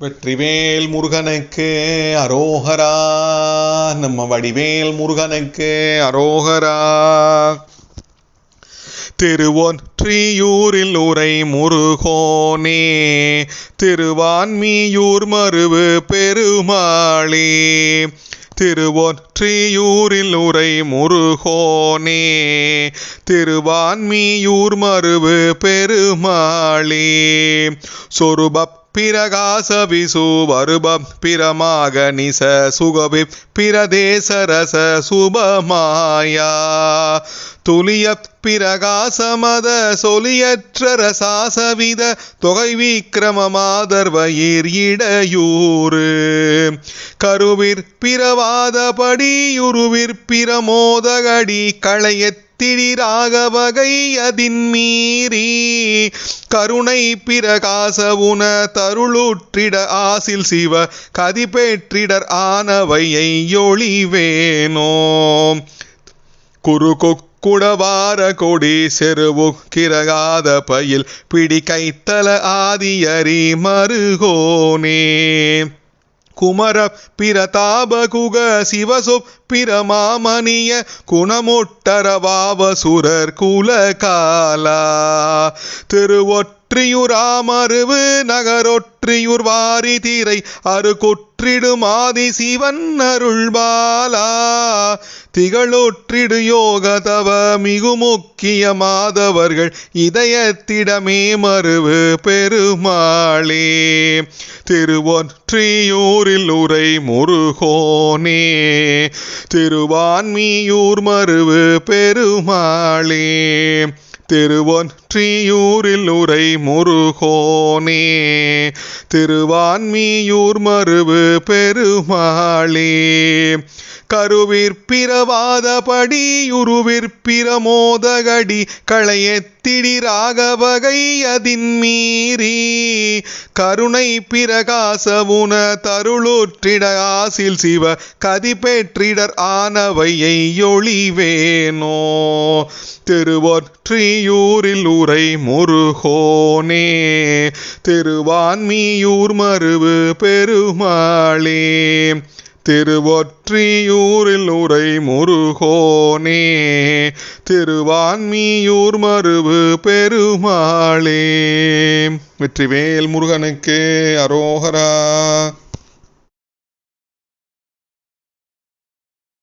வெற்றிவேல் முருகனுக்கு அரோகரா. நம்ம வடிவேல் முருகனுக்கு அரோகரா. திருவொற்றியூரில் உரை முருகோனே திருவான்மியூர் மருவு பெருமாளே. திருவொற்றியூரில் உரை முருகோனே திருவான்மியூர் மருவு பெருமாளே. சொருபப் பிரகாச விசு வருப பிரமாக நிச சுகவி பிரதேசரச சுபமாயா. துலிய பிரகாசமத சொலியற்ற ரசாசவித தொகை விக்கிரமமாதர்வயிர் இடையூறு. கருவிற் பிரவாதபடியுருவிற் பிரமோதகடி களையத் திடிராக வகை அதின் மீறி கருணை பிரகாச உன தருளுற்றிட ஆசில் சிவ கதிபேற்றிடர் ஆனவையை ஒளிவேனோ குரு குடவார கொடி செருவு கிரகாத பயில் பிடி கைத்தல ஆதியரி மருகோனே. குமர பிரதாபகுக சிவசு பிரமாமணிய குணமுட்டரவாவசுரர் குலகாலா. திருவொற்றியுராமருவு நகரொற்றியுர் வாரி தீரை அருகொற்றிடுமாதி சிவன் அருள்பாலா. திகழொற்றிடு யோக தவ மிகு முக்கியமாதவர்கள் இதயத்திடமே மறுவு பெருமாளே. திருவொற்றியூரில் உரை முருகோனே. திருவான்மியூர் மறுவு பெருமாளே. திருவொற்றியூரில் உரை முருகோனே திருவான்மியூர் மருவு பெருமாளே. கருவிற்பிரவாதபடியுருவிற்பிரமோதகடி களையத்திடி ராகவகை அதின் மீறி கருணை பிரகாசவுன தருளுற்றிட ஆசில் சிவ கதிபேற்றிடர் ஆனவையை ஒளிவேனோ திருவொற்றியூரில் உரை முருகோனே திருவான்மியூர் மருவு பெருமாளே. திருவொற்றியூரில் உரை முருகோனே திருவான்மியூர் மருவு பெருமாளே. வெற்றிவேல் முருகனுக்கு அரோகரா.